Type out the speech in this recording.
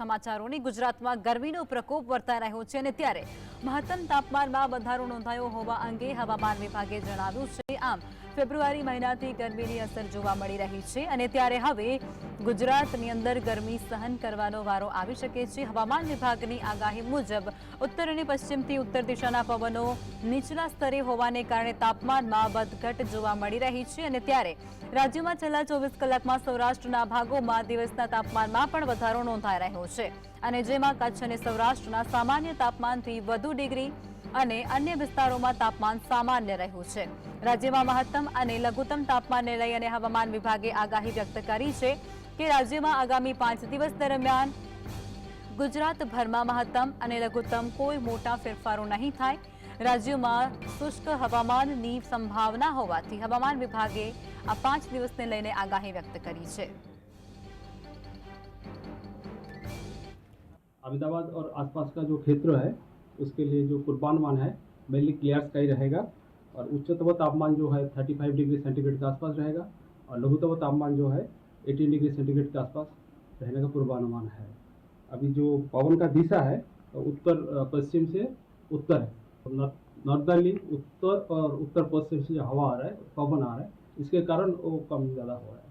સમાચારોની ગુજરાતમાં ગરમીનો પ્રકોપ વર્તાઈ રહ્યો છે અને ત્યારે મહત્તમ તાપમાનમાં વધારો નોંધાયો હોવા અંગે હવામાન વિભાગે જણાવ્યું છે. આમ, ફેબ્રુઆરી મહિનાથી ગરમીની અસર જોવા મળી રહી છે અને ત્યારે હવે ગુજરાતની અંદર ગરમી સહન કરવાનો વારો આવી શકે છે. હવામાન વિભાગની આગાહી મુજબ, ઉત્તર અને પશ્ચિમથી ઉત્તર દિશાના પવનો નીચલા સ્તરે હોવાને કારણે તાપમાનમાં વધઘટ જોવા મળી રહી છે અને ત્યારે રાજ્યમાં છેલ્લા ચોવીસ કલાકમાં સૌરાષ્ટ્રના ભાગોમાં દિવસના તાપમાનમાં પણ વધારો નોંધાઈ રહ્યો છે. અને જેમાં કચ્છ અને સૌરાષ્ટ્રના સામાન્ય તાપમાનથી વધુ ડિગ્રી અને અન્ય વિસ્તારોમાં તાપમાન સામાન્ય રહ્યું છે. રાજ્યમાં મહત્તમ અને લઘુત્તમ તાપમાનને લઈ અને હવામાન વિભાગે આગાહી વ્યક્ત કરી છે કે રાજ્યમાં આગામી પાંચ દિવસ દરમિયાન ગુજરાતભરમાં મહત્તમ અને લઘુત્તમ કોઈ મોટા ફેરફારો નહીં થાય. રાજ્યમાં શુષ્ક હવામાનની સંભાવના હોવાથી હવામાન વિભાગે આ પાંચ દિવસને લઈને આગાહી વ્યક્ત કરી છે. अहमदाबाद और आसपास का जो क्षेत्र है, उसके लिए जो पूर्वानुमान है मेनली क्लियर स्काई रहेगा और उच्चतम तापमान जो है 35 डिग्री सेंटीग्रेड के आसपास रहेगा और लघुतम तापमान जो है 18 डिग्री सेंटीग्रेड के आसपास रहने का पूर्वानुमान है। अभी जो पवन का दिशा है तो उत्तर पश्चिम से उत्तर है। नॉर्थ- नॉर्दर्ली उत्तर और उत्तर पश्चिम से जो हवा आ रहा है, पवन आ रहा है, इसके कारण वो कम ज़्यादा हो रहा है।